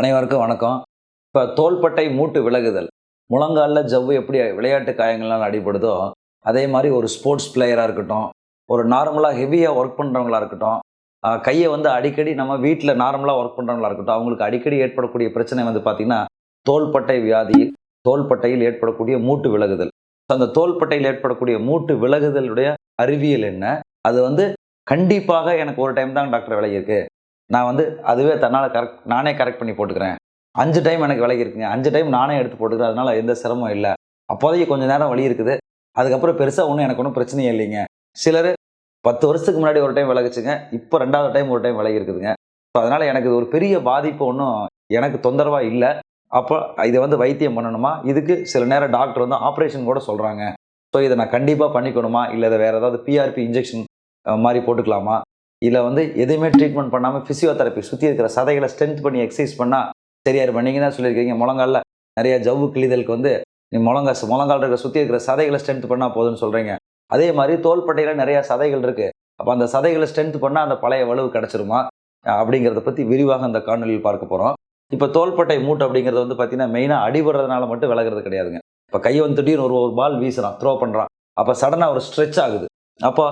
அனைவருக்கும் வணக்கம். இப்போ தோள்பட்டை மூட்டு விலகுதல். முழங்காலில் ஜவ்வு எப்படி விளையாட்டு காயங்கள்லாம் அடிபடுதோ அதே மாதிரி ஒரு ஸ்போர்ட்ஸ் பிளேயராக இருக்கட்டும் ஒரு நார்மலாக ஹெவியாக ஒர்க் பண்ணுறவங்களா இருக்கட்டும் கையை வந்து அடிக்கடி நம்ம வீட்டில் நார்மலாக ஒர்க் பண்ணுறவங்களா இருக்கட்டும் அவங்களுக்கு அடிக்கடி ஏற்படக்கூடிய பிரச்சனை வந்து பார்த்திங்கன்னா தோள்பட்டை வியாதி தோள்பட்டையில் ஏற்படக்கூடிய மூட்டு விலகுதல். அந்த தோள்பட்டையில் ஏற்படக்கூடிய மூட்டு விலகுதலுடைய அறிவியல் என்ன? அது வந்து கண்டிப்பாக எனக்கு ஒரு டைம் தான் டாக்டர் விலகியிருக்கு. நான் வந்து அதுவே தன்னால் கரெக்ட் நானே கரெக்ட் பண்ணி போட்டுக்கிறேன். அஞ்சு டைம் எனக்கு விலகி இருக்குங்க. அஞ்சு டைம் நானே எடுத்து போட்டுக்கிறேன். அதனால் எந்த சிரமம் இல்லை. அப்போதைக்கு கொஞ்ச நேரம் வழி இருக்குது. அதுக்கப்புறம் பெருசாக ஒன்றும் எனக்கு ஒன்றும் பிரச்சனையே இல்லைங்க. சிலர் பத்து வருஷத்துக்கு முன்னாடி ஒரு டைம் விலகிச்சுங்க. இப்போ ரெண்டாவது டைம் ஒரு டைம் விலகி இருக்குதுங்க. ஸோ அதனால் எனக்கு இது ஒரு பெரிய பாதிப்பு ஒன்றும் எனக்கு தொந்தரவாக இல்லை. அப்போ இதை வந்து வைத்தியம் பண்ணணுமா? இதுக்கு சில நேரம் டாக்டர் வந்து ஆப்ரேஷன் கூட சொல்கிறாங்க ஸோ இதை நான் கண்டிப்பாக பண்ணிக்கணுமா? இல்லை இதை வேறு ஏதாவது பிஆர்பி இன்ஜெக்ஷன் மாதிரி போட்டுக்கலாமா? இதில் வந்து எதுவுமே ட்ரீட்மெண்ட் பண்ணாமல் ஃபிசியோதெரப்பி சுற்றி இருக்கிற சதைகளை ஸ்ட்ரென்த் பண்ணி எக்ஸசைஸ் பண்ணால் சரியா இருப்பா நீங்கள் தான் சொல்லியிருக்கீங்க முழங்காலில் நிறைய ஜவ்வு கிழிதலுக்கு வந்து நீ முழங்கா முழங்கால் இருக்கிற சுற்றி இருக்கிற சதைகளை ஸ்ட்ரென்த் பண்ணால் போதும்னு சொல்கிறீங்க அதே மாதிரி தோள்பட்டையில் நிறைய சதைகள் இருக்குது அப்போ அந்த சதைகளை ஸ்ட்ரென்த் பண்ணால் அந்த பழைய வலுவு கிடச்சிருமா? அப்படிங்கிறத பற்றி விரிவாக அந்த காணொலியில் பார்க்க போகிறோம் இப்போ தோள்பட்டை மூட்டு அப்படிங்கிறது வந்து பார்த்தீங்கன்னா மெயினாக அடிபடுறதுனால மட்டும் விலகிறது கிடையாதுங்க. இப்போ கையை வந்து திடீர்னு ஒரு ஒரு பால் வீசுறான் த்ரோ பண்ணுறான் அப்போ சடனாக ஒரு ஸ்ட்ரெச் ஆகுது. அப்போ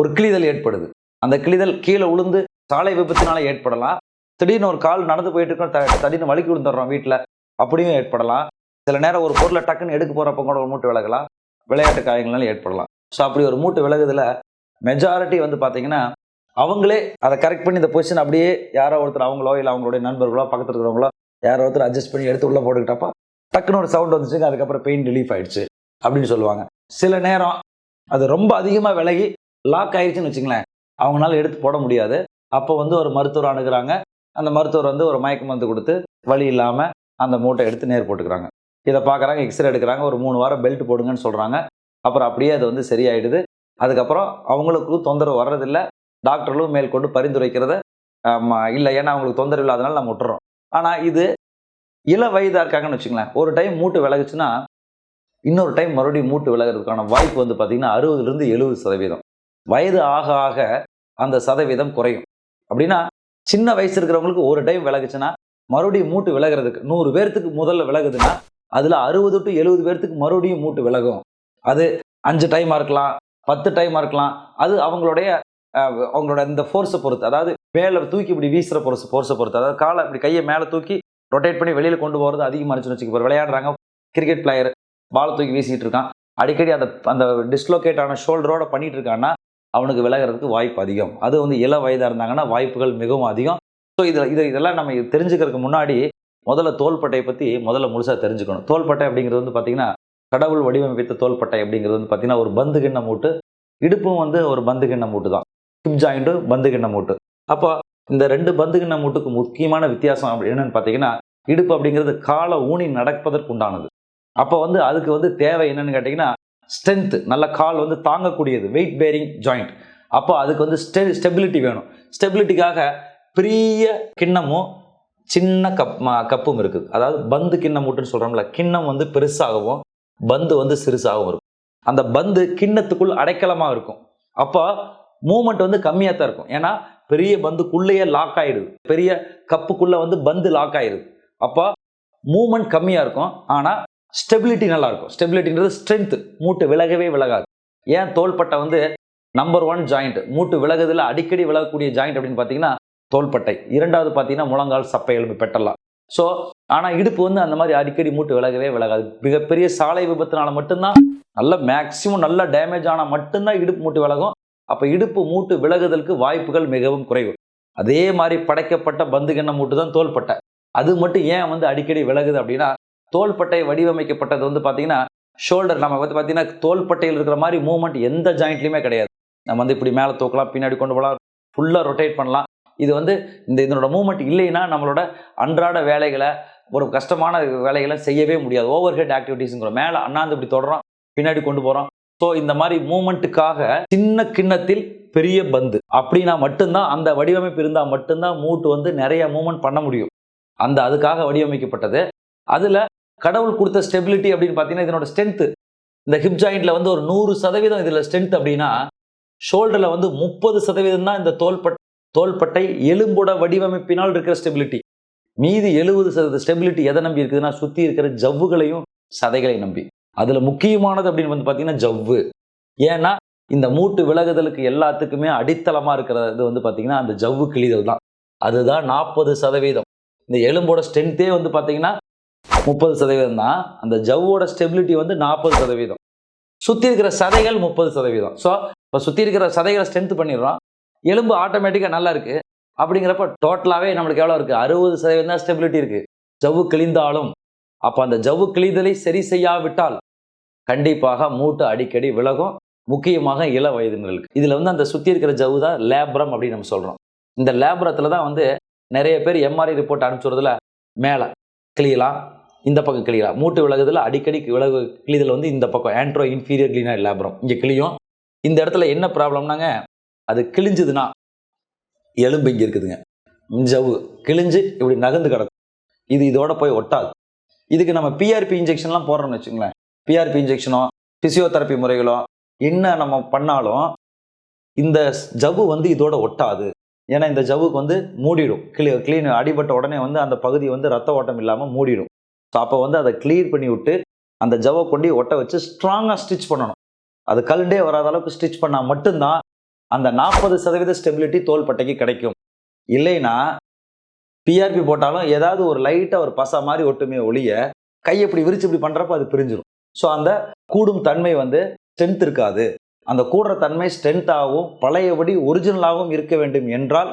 ஒரு கிழிதல் ஏற்படுது. அந்த கிழிதல் கீழே உளுந்து சாலை விபத்தினால ஏற்படலாம். திடீர்னு ஒரு கால் நடந்து போயிட்டு இருக்கோம் த- திடீர்னு வலிக்கு விழுந்துடுறோம் வீட்டில் அப்படியும் ஏற்படலாம். சில நேரம் ஒரு பொருளை டக்குன்னு எடுக்க போகிறப்ப கூட ஒரு மூட்டு விலகலாம். விளையாட்டு காயங்கள்னாலும் ஏற்படலாம். ஸோ அப்படி ஒரு மூட்டு விலகுதில் மெஜாரிட்டி வந்து பார்த்தீங்கன்னா அவங்களே அதை கரெக்ட் பண்ணி இந்த பொசிஷன் அப்படியே யாரோ ஒருத்தர் அவங்களோ இல்லை அவங்களுடைய நண்பர்களோ பக்கத்தில் இருக்கிறவங்களோ யாரோ ஒருத்தர் அட்ஜஸ்ட் பண்ணி எடுத்து உள்ளே போட்டுக்கிட்டப்ப டக்குன்னு ஒரு சவுண்ட் வந்துச்சுங்க அதுக்கப்புறம் பெயின் ரிலீஃப் ஆயிடுச்சு அப்படின்னு சொல்லுவாங்க. சில நேரம் அது ரொம்ப அதிகமாக விலகி லாக் ஆயிடுச்சுன்னு வச்சுங்களேன் அவங்களால எடுத்து போட முடியாது. அப்போ வந்து ஒரு மருத்துவர் அணுகிறாங்க. அந்த மருத்துவர் வந்து ஒரு மயக்க மருந்து கொடுத்து வழி இல்லாமல் அந்த மூட்டை எடுத்து நேர் போட்டுக்கிறாங்க. இதை பார்க்குறாங்க எக்ஸ்ரே எடுக்கிறாங்க ஒரு மூணு வாரம் பெல்ட் போடுங்கன்னு சொல்கிறாங்க அப்புறம் அப்படியே அது வந்து சரியாயிடுது. அதுக்கப்புறம் அவங்களுக்கும் தொந்தரவு வர்றதில்ல. டாக்டர்களும் மேற்கொண்டு பரிந்துரைக்கிறத இல்லை. ஏன்னா அவங்களுக்கு தொந்தரவு இல்லாதனால நம்ம விட்டுறோம். ஆனால் இது இள வயதாக இருக்காங்கன்னு வச்சுங்களேன் ஒரு டைம் மூட்டு விலகுச்சுன்னா இன்னொரு டைம் மறுபடியும் மூட்டு விலகிறதுக்கான வாய்ப்பு வந்து பார்த்திங்கன்னா அறுபதுலேருந்து எழுபது சதவீதம். வயது ஆக ஆக அந்த சதவீதம் குறையும். அப்படின்னா சின்ன வயசு இருக்கிறவங்களுக்கு ஒரு டைம் விலகுச்சுன்னா மறுபடியும் மூட்டு விலகிறதுக்கு நூறு பேர்த்துக்கு முதல்ல விலகுதுன்னா அதில் அறுபது டு எழுபது பேர்த்துக்கு மறுபடியும் மூட்டு விலகும். அது அஞ்சு டைமாக இருக்கலாம் பத்து டைமாக இருக்கலாம். அது அவங்களுடைய அவங்களோட இந்த ஃபோர்ஸை பொறுத்து அதாவது மேலே தூக்கி இப்படி வீசுகிற ஃபோர்ஸ் ஃபோர்ஸை பொறுத்து. அதாவது காலை இப்படி கையை மேலே தூக்கி ரொட்டேட் பண்ணி வெளியில் கொண்டு போகிறது அதிகமாக இருந்துச்சுன்னு வச்சுக்கோ விளையாடுறாங்க கிரிக்கெட் பிளேயர் பால் தூக்கி வீசிகிட்டு இருக்கான். அடிக்கடி அந்த அந்த டிஸ்லோகேட் ஆன ஷோல்டரோட பண்ணிட்டு இருக்கான்னா அவனுக்கு விலகிறதுக்கு வாய்ப்பு அதிகம். அது வந்து இள வயதாக இருந்தாங்கன்னா வாய்ப்புகள் மிகவும் அதிகம். ஸோ இதில் இது இதெல்லாம் நம்ம தெரிஞ்சுக்கிறதுக்கு முன்னாடி முதல்ல தோள்பட்டையை பற்றி முதல்ல முழுசாக தெரிஞ்சுக்கணும். தோள்பட்டை அப்படிங்கிறது வந்து பார்த்தீங்கன்னா கடவுள் வடிவமைத்த தோள்பட்டை அப்படிங்கிறது வந்து பார்த்தீங்கன்னா ஒரு பந்து கிண்ண மூட்டு இடுப்பும் வந்து ஒரு பந்து கிண்ண மூட்டு தான். ஹிப் ஜாயிண்ட்டும் பந்து கிண்ண மூட்டு. அப்போ இந்த ரெண்டு பந்து கிண்ண மூட்டுக்கு முக்கியமான வித்தியாசம் அப்படி என்னென்னு பார்த்தீங்கன்னா இடுப்பு அப்படிங்கிறது காலை ஊனி நடப்பதற்கு உண்டானது அப்போ வந்து அதுக்கு வந்து தேவை என்னென்னு கேட்டிங்கன்னா ஸ்ட்ரென்த்து நல்ல கால் வந்து தாங்கக்கூடியது வெயிட் பேரிங் ஜாயிண்ட் அப்போ அதுக்கு வந்து ஸ்டெ ஸ்டெபிலிட்டி வேணும். ஸ்டெபிலிட்டிக்காக பெரிய கிண்ணமும் சின்ன கப் கப்பும் இருக்குது அதாவது பந்து கிண்ணம் மூட்டுன்னு சொல்கிறோம்ல கிண்ணம் வந்து பெருசாகவும் பந்து வந்து சிறுசாகவும் இருக்கும். அந்த பந்து கிண்ணத்துக்குள் அடைக்கலமாக இருக்கும். அப்போ மூமெண்ட் வந்து கம்மியாக தான் இருக்கும். ஏன்னா பெரிய பந்துக்குள்ளேயே லாக் ஆகிடுது பெரிய கப்புக்குள்ளே வந்து பந்து லாக் ஆகிடுது அப்போ மூமெண்ட் கம்மியாக இருக்கும். ஆனால் ஸ்டெபிலிட்டி நல்லாயிருக்கும் ஸ்டெபிலிட்டின்றது ஸ்ட்ரென்த் மூட்டு விலகவே விலகாது. ஏன் தோள்பட்டை வந்து நம்பர் ஒன் ஜாயிண்ட் மூட்டு விலகுதில் அடிக்கடி விலகக்கூடிய ஜாயிண்ட் அப்படின்னு பார்த்தீங்கன்னா தோள்பட்டை. இரண்டாவது பார்த்தீங்கன்னா முழங்கால் சப்பை எலும்பு பெட்டலாம் ஸோ ஆனால் இடுப்பு வந்து அந்த மாதிரி அடிக்கடி மூட்டு விலகவே விலகாது. மிகப்பெரிய சாலை விபத்துனால மட்டும்தான் நல்ல மேக்சிமம் நல்ல டேமேஜ் ஆனால் மட்டும்தான் இடுப்பு மூட்டு விலகும். அப்போ இடுப்பு மூட்டு விலகுதலுக்கு வாய்ப்புகள் மிகவும் குறைவு. அதே மாதிரி படைக்கப்பட்ட பந்துகண்ண மூட்டு தான் தோள்பட்டை. அது மட்டும் ஏன் வந்து அடிக்கடி விலகுது அப்படின்னா தோள்பட்டை வடிவமைக்கப்பட்டது வந்து பார்த்தீங்கன்னா ஷோல்டர் நம்ம வந்து பார்த்தீங்கன்னா தோள்பட்டையில் இருக்கிற மாதிரி மூவ்மெண்ட் எந்த ஜாயிண்ட்லையுமே கிடையாது. நம்ம வந்து இப்படி மேலே தூக்கலாம் பின்னாடி கொண்டு போகலாம் ஃபுல்லாக ரொட்டேட் பண்ணலாம். இது வந்து இந்த இதனோட மூவ்மெண்ட் இல்லைன்னா நம்மளோட அன்றாட வேலைகளை ஒரு கஷ்டமான வேலைகளை செய்யவே முடியாது. ஓவர் ஹெட் ஆக்டிவிட்டீஸுங்கிற மேலே அண்ணாந்து இப்படி தொடறோம் பின்னாடி கொண்டு போகிறோம் ஸோ இந்த மாதிரி மூமெண்ட்டுக்காக சின்ன கிண்ணத்தில் பெரிய பந்து. அப்படின்னா மட்டும்தான் அந்த வடிவமைப்பு இருந்தால் மட்டும்தான் மூட்டு வந்து நிறைய மூமெண்ட் பண்ண முடியும். அந்த அதுக்காக வடிவமைக்கப்பட்டது. அதில் கடவுள் கொடுத்த ஸ்டெபிலிட்டி அப்படின்னு பார்த்தீங்கன்னா இதனோட ஸ்ட்ரென்த்து இந்த ஹிப் ஜாயிண்ட்ல வந்து ஒரு நூறு சதவீதம் இதில் ஸ்ட்ரென்த் அப்படின்னா ஷோல்டரில் வந்து முப்பது சதவீதம் தான் இந்த தோல்பட் தோள்பட்டை எலும்போட வடிவமைப்பினால் இருக்கிற ஸ்டெபிலிட்டி மீதி எழுபது சதவீத ஸ்டெபிலிட்டி எதை நம்பி இருக்குதுன்னா சுற்றி இருக்கிற ஜவ்வுகளையும் சதைகளையும் நம்பி. அதில் முக்கியமானது அப்படின்னு வந்து பார்த்தீங்கன்னா ஜவ்வு. ஏன்னா இந்த மூட்டு விலகுதலுக்கு எல்லாத்துக்குமே அடித்தளமாக இருக்கிறது வந்து பார்த்தீங்கன்னா அந்த ஜவ்வு கிழிதல் தான். அதுதான் நாற்பது சதவீதம். இந்த எலும்போட ஸ்ட்ரென்த்தே வந்து பார்த்தீங்கன்னா முப்பது சதவீதம் தான். அந்த ஜவ்வோட ஸ்டெபிலிட்டி வந்து நாற்பது சதவீதம். சுற்றி இருக்கிற சதைகள் முப்பது சதவீதம். ஸோ இப்போ சுற்றி இருக்கிற சதைகளை ஸ்ட்ரென்த் பண்ணிடுறோம். எலும்பு ஆட்டோமேட்டிக்காக நல்லா இருக்கு. அப்படிங்கிறப்ப டோட்டலாகவே நம்மளுக்கு எவ்வளோ இருக்குது அறுபது சதவீதம் தான் ஸ்டெபிலிட்டி இருக்குது ஜவ்வு கிழிந்தாலும். அப்போ அந்த ஜவ்வு கிழிதலை சரி செய்யாவிட்டால் கண்டிப்பாக மூட்டு அடிக்கடி விலகும். முக்கியமாக இள வயதினர்களுக்கு. இதில் வந்து அந்த சுற்றி இருக்கிற ஜவ்வு தான் லேப்ரம் அப்படின்னு நம்ம சொல்கிறோம் இந்த லேப்ரத்தில் தான் வந்து நிறைய பேர் எம்ஆர்ஐ ரிப்போர்ட் அனுப்பிச்சுறதுல மேலே. கிளியலாம் இந்த பக்கம் கிளியலாம் மூட்டு விலகுதில் அடிக்கடி விலகு கிளிதல் வந்து இந்த பக்கம். ஆண்ட்ரோ இன்ஃபீரியர் கிளீனா லேப்ரம் இங்கே கிளியும். இந்த இடத்துல என்ன ப்ராப்ளம்னாங்க அது கிழிஞ்சுதுன்னா எலும்பு இங்கே இருக்குதுங்க. ஜவ்வு. கிழிஞ்சு இப்படி நகர்ந்து கிடக்கும். இது இதோட போய் ஒட்டாது. இதுக்கு நம்ம பிஆர்பி இன்ஜெக்ஷன்லாம் போடுறோம்னு வச்சுங்களேன் பிஆர்பி இன்ஜெக்ஷனோ பிசியோதெரப்பி முறைகளோ என்ன நம்ம பண்ணாலும் இந்த ஜவ்வு வந்து இதோட ஒட்டாது. ஏன்னா இந்த ஜவ்வுக்கு வந்து மூடிடும். கிளீ க்ளீன் அடிபட்ட உடனே வந்து அந்த பகுதி வந்து ரத்த ஓட்டம் இல்லாமல் மூடிடும். ஸோ அப்போ வந்து அதை க்ளீன் பண்ணி விட்டு அந்த ஜவ்வை கொண்டு ஒட்ட வச்சு ஸ்ட்ராங்காக ஸ்டிச் பண்ணணும். அது கல்டே வராத அளவுக்கு ஸ்டிச் பண்ணால் மட்டும்தான் அந்த நாற்பது சதவீத ஸ்டெபிலிட்டி தோள்பட்டைக்கு கிடைக்கும். இல்லைன்னா பிஆர்பி போட்டாலும் ஏதாவது ஒரு லைட்டாக ஒரு பசை மாதிரி ஒட்டுமே ஒழிய கை இப்படி விரிச்சு இப்படி பண்ணுறப்ப அது பிரிஞ்சிடும் ஸோ அந்த கூடும் தன்மை வந்து ஸ்ட்ரென்த் இருக்காது. அந்த கூடுற தன்மை ஸ்ட்ரென்த்தாகவும் பழையபடி ஒரிஜினலாகவும் இருக்க வேண்டும் என்றால்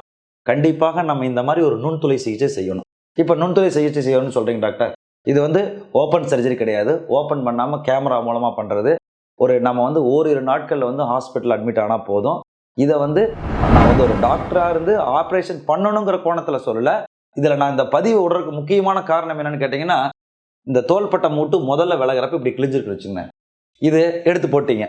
கண்டிப்பாக நம்ம இந்த மாதிரி ஒரு நுண்துளை சிகிச்சை செய்யணும். இப்போ நுண்துளை சிகிச்சை செய்யணும்னு சொல்கிறீங்க டாக்டர் இது வந்து ஓப்பன் சர்ஜரி கிடையாது. ஓப்பன் பண்ணாமல் கேமரா மூலமாக பண்ணுறது ஒரு நம்ம வந்து ஓரிரு நாட்களில் வந்து ஹாஸ்பிட்டல் அட்மிட் ஆனால் போதும். இதை வந்து நான் வந்து ஒரு டாக்டராக இருந்து ஆப்ரேஷன் பண்ணணுங்கிற கோணத்தில் சொல்லலை. இதில் நான் இந்த பதிவு விடுறதுக்கு முக்கியமான காரணம் என்னென்னு கேட்டிங்கன்னா இந்த தோள்பட்டை மூட்டு முதல்ல விலகிறப்ப இப்படி கிழிஞ்சிருக்கு வச்சுங்க இது எடுத்து போட்டீங்க.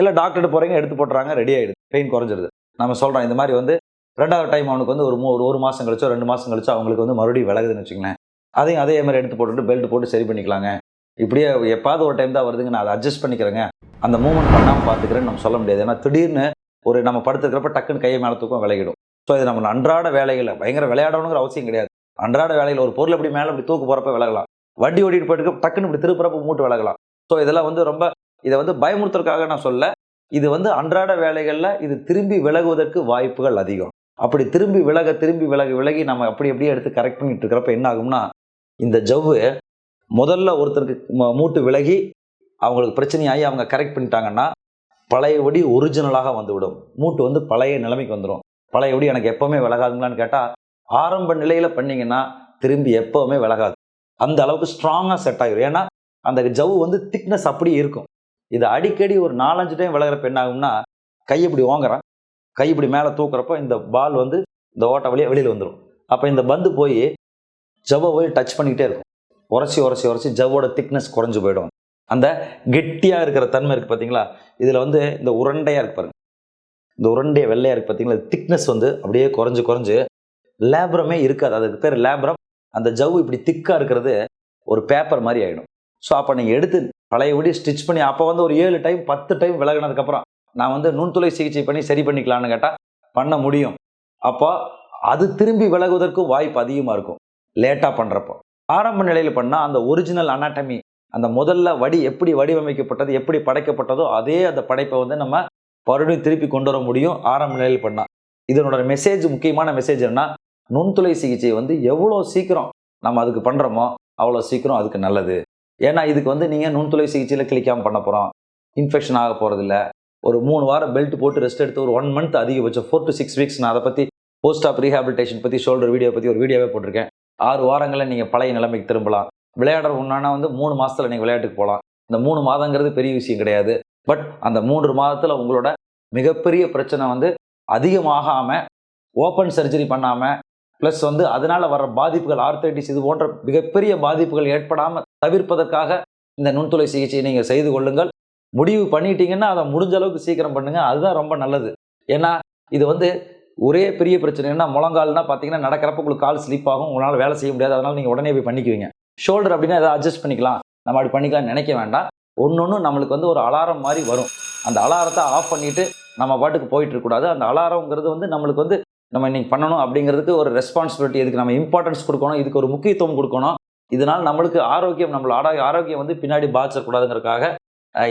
இல்லை டாக்டர்கிட்ட போகிறீங்க எடுத்து போட்டுறாங்க ரெடி ஆகிடுது பெயின் குறைஞ்சிருது. நம்ம சொல்கிறோம் இந்த மாதிரி வந்து ரெண்டாவது டைம் அவனுக்கு வந்து ஒரு மூ ஒரு ஒரு மாதம் கழிச்சோ ரெண்டு மாதம் கழிச்சோ அவங்களுக்கு வந்து மறுபடியும் விலகுதுன்னு வச்சுங்களேன் அதையும் அதே மாதிரி எடுத்து போட்டுட்டு பெல்ட் போட்டு சரி பண்ணிக்கலாங்க. இப்படியே எப்பாவது ஒரு டைம் தான் வருதுங்க. நான் அதை அட்ஜஸ்ட் பண்ணிக்கிறேங்க. அந்த மூவ்மெண்ட் பண்ணாமல் பார்த்துக்கிறேன்னு நம்ம சொல்ல முடியாது. ஏன்னா திடீர்னு ஒரு நம்ம படுத்துக்கிறப்ப டக்குன்னு கையை மேலே தூக்கம் விலகிடும். ஸோ இது நம்ம அன்றாட வேலைகளில் பயங்கர விளையாடணுங்கிற அவசியம் கிடையாது. அன்றாட வேலையில் ஒரு பொருள் எப்படி மேலே இப்படி தூக்கு போகிறப்ப விலகலாம். வண்டி ஓட்டிட்டு போயிட்டு டக்குன்னு இப்படி திருப்புறப்ப மூட்டு விலகலாம். ஸோ இதெல்லாம் வந்து ரொம்ப இதை வந்து பயமுறுத்துறதுக்காக நான் சொல்ல இது வந்து அன்றாட வேலைகளில் இது திரும்பி விலகுவதற்கு வாய்ப்புகள் அதிகம். அப்படி திரும்பி விலக திரும்பி விலகி விலகி நம்ம அப்படி அப்படியே எடுத்து கரெக்ட் பண்ணிட்டு இருக்கிறப்ப என்ன ஆகும்னா இந்த ஜவ்வு முதல்ல ஒருத்தருக்கு மூட்டு விலகி அவங்களுக்கு பிரச்சனையாகி அவங்க கரெக்ட் பண்ணிட்டாங்கன்னா பழையபடி ஒரிஜினலாக வந்துவிடும். மூட்டு வந்து பழைய நிலைமைக்கு வந்துடும் பழையபடி எனக்கு எப்போவுமே விலகாதுங்களான்னு கேட்டால் ஆரம்ப நிலையில் பண்ணிங்கன்னா திரும்பி எப்போவுமே விலகாது. அந்த அளவுக்கு ஸ்ட்ராங்காக செட் ஆகிடும் ஏன்னா அந்த ஜவ்வு வந்து திக்னஸ் அப்படியே இருக்கும். இது அடிக்கடி ஒரு நாலஞ்சு டைம் விலகிறப்ப என்ன ஆகும்னா கை இப்படி ஓங்குறான். கை இப்படி மேலே தூக்குறப்போ இந்த பால் வந்து இந்த ஓட்டை வழியாக வெளியில் வந்துடும் அப்போ இந்த பந்து போய் ஜவ்வை போய் டச் பண்ணிக்கிட்டே இருக்கும். உரசி உரசி உரசி ஜவ்வோட திக்னஸ் குறைஞ்சு போயிடும். அந்த கெட்டியாக இருக்கிற தன்மை இருக்குது பார்த்தீங்களா இதில் வந்து இந்த உருண்டையாக இருக்கு பாருங்க. இந்த உருண்டைய வெள்ளையாக இருக்குது பார்த்தீங்களா திக்னஸ் வந்து அப்படியே குறைஞ்சு குறைஞ்சு லேப்ரமே இருக்காது. அதுக்கு பேர் லேப்ரம். அந்த ஜவ்வு இப்படி திக்காக இருக்கிறது ஒரு பேப்பர் மாதிரி ஆகிடும் ஸோ அப்போ நீங்கள் எடுத்து பழையபடி ஸ்டிச் பண்ணி அப்போ வந்து ஒரு ஏழு டைம் பத்து டைம் விலகினதுக்கப்புறம் நான் வந்து நுண்துளை சிகிச்சை பண்ணி சரி பண்ணிக்கலான்னு கேட்டால் பண்ண முடியும். அப்போ அது திரும்பி விலகுவதற்கு வாய்ப்பு அதிகமாக இருக்கும். லேட்டாக பண்ணுறப்போ ஆரம்ப நிலையில் பண்ணால் அந்த ஒரிஜினல் அனாட்டமி அந்த முதல்ல வடி எப்படி வடிவமைக்கப்பட்டது எப்படி படைக்கப்பட்டதோ அதே அந்த படைப்பை வந்து நம்ம மறுபடியும் திருப்பி கொண்டு வர முடியும் ஆரம்ப நிலையில் பண்ணால் இதனோட மெசேஜ் முக்கியமான மெசேஜ் என்ன நுண்துளை சிகிச்சை வந்து எவ்வளோ சீக்கிரம் நம்ம அதுக்கு பண்ணுறோமோ அவ்வளோ சீக்கிரம் அதுக்கு நல்லது. ஏன்னா இதுக்கு வந்து நீங்கள் நுண்துளை சிகிச்சையில் கிளிக்காமல் பண்ண போகிறோம் இன்ஃபெக்ஷன் ஆக போகிறதில்ல ஒரு மூணு வாரம் பெல்ட் போட்டு ரெஸ்ட் எடுத்து ஒரு ஒன் மந்த் அதிகபட்சம் ஃபோர் டு சிக்ஸ் வீக்ஸ் நான் அதை பற்றி போஸ்ட் ஆஃப் ரீஹாபிலிட்டேஷன் பற்றி ஷோல்டர் வீடியோ பற்றி ஒரு வீடியோவே போட்டிருக்கேன். ஆறு வாரங்களில் நீங்கள் பழைய நிலைமைக்கு திரும்பலாம். விளையாடுற ஒன்றானா வந்து மூணு மாதத்தில் நீங்கள் விளையாட்டுக்கு போகலாம். இந்த மூணு மாதங்கிறது பெரிய விஷயம் கிடையாது. பட் அந்த மூன்று மாதத்தில் உங்களோட மிகப்பெரிய பிரச்சனை வந்து அதிகமாகாமல் ஓப்பன் சர்ஜரி பண்ணாமல் ப்ளஸ் வந்து அதனால் வர பாதிப்புகள் ஆர்த்தைட்டிஸ் இது போன்ற மிகப்பெரிய பாதிப்புகள் ஏற்படாமல் தவிர்ப்பதற்காக இந்த நுண்துளை சிகிச்சையை நீங்கள் செய்து கொள்ளுங்கள். முடிவு பண்ணிட்டீங்கன்னா அதை முடிஞ்ச அளவுக்கு சீக்கிரம் பண்ணுங்கள் அதுதான் ரொம்ப நல்லது. ஏன்னா இது வந்து ஒரே பெரிய பிரச்சனை என்ன முழங்கால்னா பார்த்தீங்கன்னா நடக்கிறப்ப உங்களுக்கு கால் ஸ்லிப் ஆகும். உங்களால் வேலை செய்ய முடியாது. அதனால் நீங்கள் உடனே போய் பண்ணிக்குவீங்க. ஷோல்டர் அப்படின்னா எதாவது அட்ஜஸ்ட் பண்ணிக்கலாம். நம்ம அப்படி பண்ணிக்கலாம் நினைக்க வேண்டாம். ஒன்று நம்மளுக்கு வந்து ஒரு அலாரம் மாதிரி வரும். அந்த அலாரத்தை ஆஃப் பண்ணிவிட்டு நம்ம பாட்டுக்கு போயிட்டு இருக்கக்கூடாது அந்த அலாரங்கிறது வந்து நம்மளுக்கு வந்து நம்ம இன்றைக்கி பண்ணணும் அப்படிங்கிறதுக்கு ஒரு ரெஸ்பான்சிபிலிட்டி இதுக்கு நம்ம இம்பார்ட்டன்ஸ் கொடுக்கணும் இதுக்கு ஒரு முக்கியத்துவம் கொடுக்கணும். இதனால் நம்மளுக்கு ஆரோக்கியம் நம்மளோட ஆரோ ஆரோக்கியம் வந்து பின்னாடி பாதிச்சிடக்கூடாதுங்கிறதுக்காக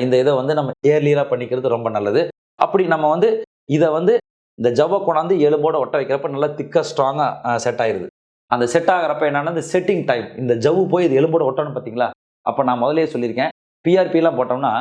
இந்த இதை வந்து நம்ம ஏர்லியராக பண்ணிக்கிறது ரொம்ப நல்லது. அப்படி நம்ம வந்து இதை வந்து இந்த ஜவ்வை கொண்டாந்து எலும்போட ஒட்ட வைக்கிறப்ப நல்லா திக்காக ஸ்ட்ராங்காக செட் ஆயிடுது அந்த செட் ஆகிறப்ப என்னென்னா இந்த செட்டிங் டைம் இந்த ஜவ்வு போய் இது எலும்போட ஒட்டணும் பார்த்தீங்களா? அப்போ நான் முதலே சொல்லியிருக்கேன் பிஆர்பிலாம் போட்டோம்னா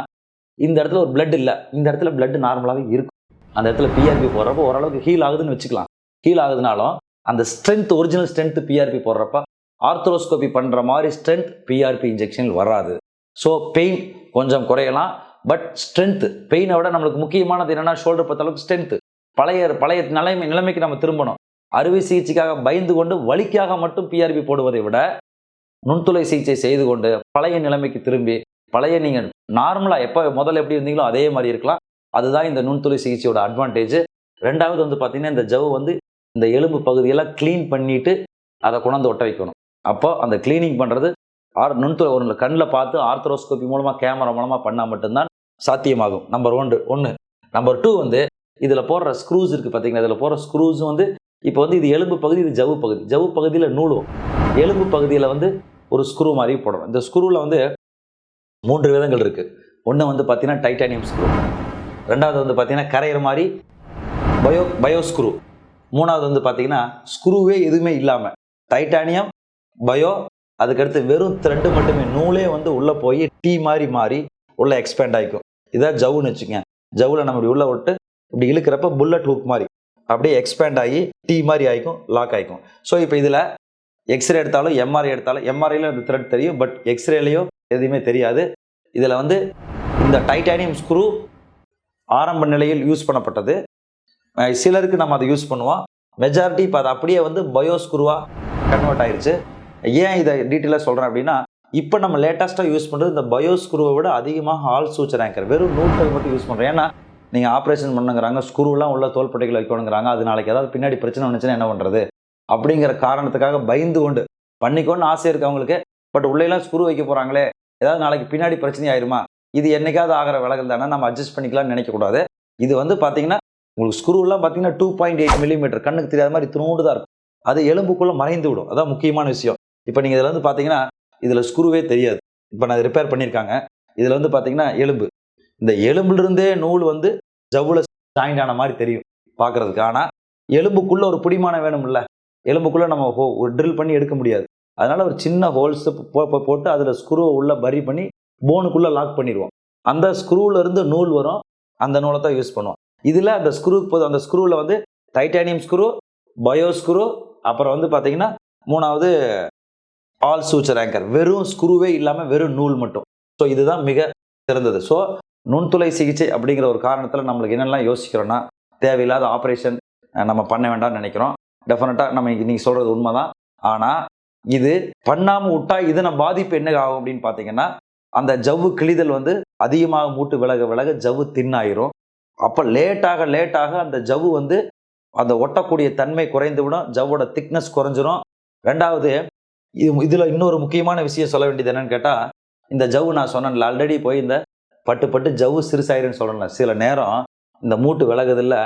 இந்த இடத்துல ஒரு பிளட் இல்லை இந்த இடத்துல பிளட் நார்மலாகவே இருக்கும். அந்த இடத்துல பிஆர்பி போடுறப்ப ஓரளவுக்கு ஹீல் ஆகுதுன்னு வச்சுக்கலாம். ஹீல் ஆகுதுனாலும் அந்த ஸ்ட்ரென்த் ஒரிஜினல் ஸ்ட்ரென்த் பிஆர்பி போடுறப்ப ஆர்த்தரோஸ்கோபி பண்ணுற மாதிரி ஸ்ட்ரென்த் பிஆர்பி இன்ஜெக்ஷன் வராது. ஸோ பெயின் கொஞ்சம் குறையலாம். பட் ஸ்ட்ரென்த் பெயினை விட நம்மளுக்கு முக்கியமானது என்னென்னா ஷோல்டர் பொறுத்தளவுக்கு ஸ்ட்ரென்த் பழைய பழைய நிலைமை நிலைமைக்கு நம்ம திரும்பணும். அறுவை சிகிச்சைக்காக பயந்து கொண்டு வலிக்காக மட்டும் பிஆர்பி போடுவதை விட நுண்துளை சிகிச்சை செய்து கொண்டு பழைய நிலைமைக்கு திரும்பி பழைய நீங்கள் நார்மலாக எப்போ முதல்ல எப்படி இருந்தீங்களோ அதே மாதிரி இருக்கலாம். அதுதான் இந்த நுண்துளை சிகிச்சையோட அட்வான்டேஜ் ரெண்டாவது வந்து பார்த்தீங்கன்னா இந்த ஜவ் வந்து இந்த எலும்பு பகுதியெல்லாம் க்ளீன் பண்ணிட்டு அதை கொண்டாந்து ஒட்ட வைக்கணும். அப்போ அந்த க்ளீனிங் பண்ணுறது ஆர் நுண்துறை ஒரு கண்ணில் பார்த்து ஆர்த்ரோஸ்கோபி மூலமாக கேமரா மூலமாக பண்ணால் மட்டும்தான் சாத்தியமாகும். நம்பர் ஒன்று ஒன்று நம்பர் டூ வந்து இதில் போடுற ஸ்க்ரூஸ் இருக்குது பார்த்தீங்கன்னா இதில் போடுற ஸ்க்ரூஸ் வந்து இப்போ வந்து இது எலும்பு பகுதி இது ஜவு பகுதி. ஜவு பகுதியில் நூலும் எலும்பு பகுதியில் வந்து ஒரு ஸ்க்ரூ மாதிரி போடணும் இந்த ஸ்க்ரூவில் வந்து மூன்று விதங்கள் இருக்குது ஒன்று வந்து பார்த்தீங்கன்னா டைட்டானியம் ஸ்க்ரூ ரெண்டாவது வந்து பார்த்தீங்கன்னா கரையிற மாதிரி பயோ பயோ ஸ்க்ரூ மூணாவது வந்து பார்த்தீங்கன்னா ஸ்க்ரூவே எதுவுமே இல்லாமல் டைட்டானியம் பயோ அதுக்கடுத்து வெறும் த்ரெட்டு மட்டுமே நூலே வந்து உள்ளே போய் டீ மாதிரி மாறி உள்ளே எக்ஸ்பேண்ட் ஆகிக்கும் இதான் ஜவுன்னு வச்சுங்க ஜவுவில் நம்ம இப்படி உள்ளே விட்டு இப்படி இழுக்கிறப்ப புல்லட் ஹூக் மாதிரி அப்படியே எக்ஸ்பேண்ட் ஆகி டீ மாதிரி ஆகிக்கும் லாக் ஆகிக்கும் ஸோ இப்போ இதில் எக்ஸ்ரே எடுத்தாலும் எம்ஆர்ஐ எடுத்தாலும் எம்ஆர்ஐல இந்த த்ரெட் தெரியும் பட் எக்ஸ்ரேலையோ எதுவுமே தெரியாது. இதில் வந்து இந்த டைட்டானியம் ஸ்க்ரூ ஆரம்ப நிலையில் யூஸ் பண்ணப்பட்டது. சிலருக்கு நம்ம அதை யூஸ் பண்ணுவோம். மெஜாரிட்டி இப்போ அது அப்படியே வந்து பயோஸ்குருவாக கன்வெர்ட் ஆயிடுச்சு ஏன் இதை டீட்டெயிலாக சொல்கிறேன் அப்படின்னா இப்போ நம்ம லேட்டஸ்ட்டாக யூஸ் பண்ணுறது இந்த பயோஸ்குருவை விட அதிகமாக ஆல் சூச்சர் ஆங்கர் வெறும் நூட்கள் மட்டும் யூஸ் பண்ணுறோம் ஏன்னா நீங்கள் ஆப்ரேஷன் பண்ணுங்கிறாங்க ஸ்குருவெலாம் உள்ள தோல்பட்டைகள் வைக்கணுங்கிறாங்க அது நாளைக்கு ஏதாவது பின்னாடி பிரச்சனை வந்துச்சுன்னா என்ன பண்ணுறது அப்படிங்கிற காரணத்துக்காக பயந்து கொண்டு பண்ணிக்கோன்னு ஆசை இருக்குது அவங்களுக்கு. பட் உள்ளேலாம் ஸ்குரு வைக்க போகிறாங்களே ஏதாவது நாளைக்கு பின்னாடி பிரச்சனை ஆயிருமா? இது என்னைக்காவது ஆகிற விலகல் தானே நம்ம அட்ஜஸ்ட் பண்ணிக்கலாம்னு நினைக்கக்கூடாது. இது வந்து பார்த்தீங்கன்னா உங்களுக்கு ஸ்க்ரூலாம் பார்த்தீங்கன்னா டூ பாயிண்ட் எயிட் மில்லிமீட்டர் கண்ணுக்கு தெரியாத மாதிரி துணூண்டு தான் இருக்கும். அது எலும்புக்குள்ளே மறைந்து விடும். அதான் முக்கியமான விஷயம். இப்போ நீங்கள் இதில் வந்து பார்த்தீங்கன்னா இதில் ஸ்க்ரூவே தெரியாது. இப்போ நான் ரிப்பேர் பண்ணியிருக்காங்க. இதில் வந்து பார்த்தீங்கன்னா எலும்பு. இந்த எலும்புலேருந்தே நூல் வந்து ஜவ்வில் ஜாயிண்ட் ஆன மாதிரி தெரியும் பார்க்கறதுக்கு. ஆனால் எலும்புக்குள்ளே ஒரு பிடிமானம் வேணும்ல. எலும்புக்குள்ளே நம்ம ஹோ- ஒரு ட்ரில் பண்ணி எடுக்க முடியாது. அதனால் ஒரு சின்ன ஹோல்ஸ் போட்டு அதில் ஸ்க்ரூவை உள்ளே பரி பண்ணி போனுக்குள்ளே லாக் பண்ணிடுவோம். அந்த ஸ்க்ரூவிலேருந்து நூல் வரும். அந்த நூலை தான் யூஸ் பண்ணுவோம். இதில் அந்த ஸ்க்ரூக்கு போது அந்த ஸ்க்ரூவில் வந்து டைட்டானியம் ஸ்க்ரூ பயோ ஸ்க்ரூ அப்புறம் வந்து பார்த்தீங்கன்னா மூணாவது ஆல் சூச்சர் ஆங்கர் வெறும் ஸ்க்ரூவே இல்லாமல் வெறும் நூல் மட்டும். ஸோ இதுதான் மிக சிறந்தது. ஸோ நுண்துளை சிகிச்சை அப்படிங்கிற ஒரு காரணத்தில் நம்மளுக்கு என்னெல்லாம் யோசிக்கிறோன்னா தேவையில்லாத ஆப்ரேஷன் நம்ம பண்ண வேண்டாம்னு நினைக்கிறோம். டெஃபினட்டாக நம்ம நீங்கள் சொல்கிறது உண்மை தான் ஆனால் இது பண்ணாமல் விட்டா இதன பாதிப்பு என்ன ஆகும் அப்படின்னு பார்த்தீங்கன்னா அந்த ஜவ்வு கிழிதல் வந்து அதிகமாக மூட்டு விலக விலக ஜவ்வு தின்னாயிரும். அப்போ லேட்டாக லேட்டாக அந்த ஜவ்வு வந்து அந்த ஒட்டக்கூடிய தன்மை குறைந்து விடும் ஜவ்வோட திக்னஸ் குறைஞ்சிரும். ரெண்டாவது இது இதில் இன்னொரு முக்கியமான விஷயம் சொல்ல வேண்டியது என்னன்னு கேட்டால் இந்த ஜவ்வு நான் சொன்னேன்ல ஆல்ரெடி போய் இந்த பட்டு பட்டு ஜவ்வு சிறுசாயிருன்னு சொல்லணும்ல சில நேரம் இந்த மூட்டு விலகுதில்ல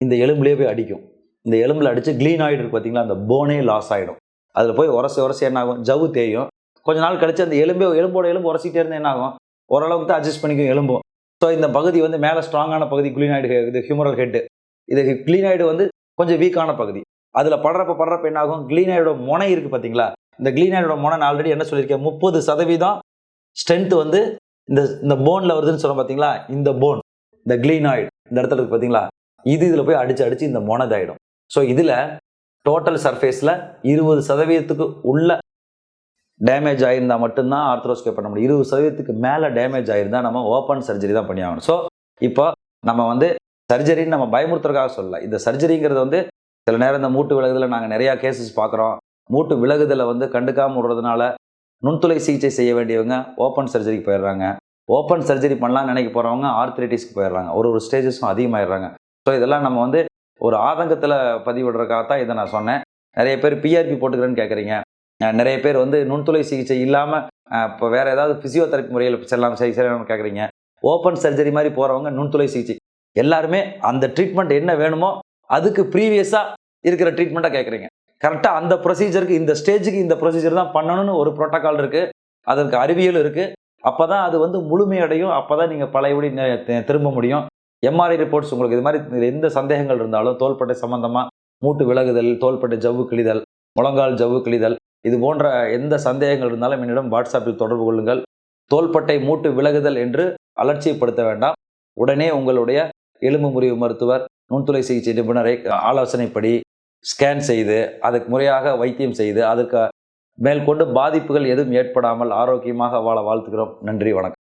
இந்த எலும்புலேயே போய் அடிக்கும். இந்த எலும்பில் அடித்து க்ளீன் ஆகிட்டு இருக்கு பார்த்தீங்களா அந்த போனே லாஸ் ஆகிடும் அதில் போய் உரசி உரசி என்ன ஆகும் ஜவ்வு தேயும். கொஞ்ச நாள் கழிச்சு அந்த எலும்பே எலும்போட எலும்பு உரசிட்டே இருந்தால் என்ன ஆகும் ஓரளவுக்கு தான் அட்ஜஸ்ட் பண்ணிக்கும் எலும்பும். ஸோ இந்த பகுதி வந்து மேலே ஸ்ட்ராங்கான பகுதி குளினாய்டு இது ஹியூமரல் ஹெட்டு இது கிளீனாய்டு வந்து கொஞ்சம் வீக்கான பகுதி. அதில் படுறப்ப படுறப்ப என்ன ஆகும்? கிளீனாய்டோட முனை இருக்குது பார்த்தீங்களா இந்த கிளீனாய்டோட முனை நான் ஆல்ரெடி என்ன சொல்லியிருக்கேன்? முப்பது சதவீதம் ஸ்ட்ரென்த் வந்து இந்த இந்த போனில் வருதுன்னு சொல்ல பார்த்தீங்களா இந்த போன் இந்த கிளீனாய்டு இந்த இடத்துல இருக்கு பார்த்தீங்களா இது இதில் போய் அடித்து அடித்து இந்த மொனதாயிடும் ஸோ இதில் டோட்டல் சர்ஃபேஸில் இருபது சதவீதத்துக்கு உள்ள டேமேஜ் ஆயிருந்தால் மட்டும்தான் ஆர்த்ரோஸ்கோப் பண்ண முடியும். இருபது சதவீதத்துக்கு மேலே டேமேஜ் ஆயிருந்தா நம்ம ஓப்பன் சர்ஜரி தான் பண்ணி ஆகணும் ஸோ இப்போ நம்ம வந்து சர்ஜரின்னு நம்ம பயமுறுத்துறதுக்காக சொல்லல. இந்த சர்ஜரிங்கிறது வந்து சில நேரம் இந்த மூட்டு விலகுதலில் நாங்கள் நிறையா கேசஸ் பார்க்குறோம். மூட்டு விலகுதலை வந்து கண்டுக்காமல் விடுறதுனால நுண்துளை சிகிச்சை செய்ய வேண்டியவங்க ஓப்பன் சர்ஜரிக்கு போயிடுறாங்க. ஓப்பன் சர்ஜரி பண்ணலாம்னு நினைக்க போகிறவங்க ஆர்த்ரைட்டிஸ்க்கு போயிடுறாங்க. ஒரு ஒரு ஸ்டேஜஸும் அதிகமாகிடுறாங்க ஸோ இதெல்லாம் நம்ம வந்து ஒரு ஆதங்கத்தில் பதிவிடுறதுக்காக தான் இதை நான் சொன்னேன். நிறைய பேர் பிஆர்பி போட்டுக்கிறேன்னு கேட்குறீங்க நிறைய பேர் வந்து நுண்துளை சிகிச்சை இல்லாமல் இப்போ வேறு ஏதாவது ஃபிசியோதெரப்பி முறையில் செல்லாம் சரி சரியான கேட்குறீங்க ஓப்பன் சர்ஜரி மாதிரி போகிறவங்க நுண்துளை சிகிச்சை. எல்லாருமே அந்த ட்ரீட்மெண்ட் என்ன வேணுமோ அதுக்கு ப்ரீவியஸாக இருக்கிற ட்ரீட்மெண்ட்டாக கேட்குறீங்க கரெக்டாக அந்த ப்ரொசீஜருக்கு இந்த ஸ்டேஜுக்கு இந்த ப்ரொசீஜர் தான் பண்ணணும்னு ஒரு ப்ரோட்டோக்கால் இருக்குது அதற்கு அறிவியல் இருக்குது அப்போ தான் அது வந்து முழுமையடையும். அப்போ தான் நீங்கள் பழையபடி திரும்ப முடியும். எம்ஆர்ஐ ரிப்போர்ட்ஸ் உங்களுக்கு இது மாதிரி எந்த சந்தேகங்கள் இருந்தாலும் தோள்பட்டை சம்மந்தமாக மூட்டு விலகுதல் தோள்பட்டை ஜவ்வு கிழிதல் முழங்கால் ஜவ்வு கிழிதல் இது போன்ற எந்த சந்தேகங்கள் இருந்தாலும் என்னிடம் வாட்ஸ்அப்பில் தொடர்பு கொள்ளுங்கள். தோள்பட்டை மூட்டு விலகுதல் என்று அலட்சியப்படுத்த வேண்டாம். உடனே உங்களுடைய எலும்பு முறிவு மருத்துவர் நுண்துளை சிகிச்சை நிபுணரை ஆலோசனைப்படி ஸ்கேன் செய்து அதுக்கு முறையாக வைத்தியம் செய்து அதுக்கு மேற்கொண்டு பாதிப்புகள் எதுவும் ஏற்படாமல் ஆரோக்கியமாக வாழ வாழ்த்துக்கிறோம் நன்றி வணக்கம்.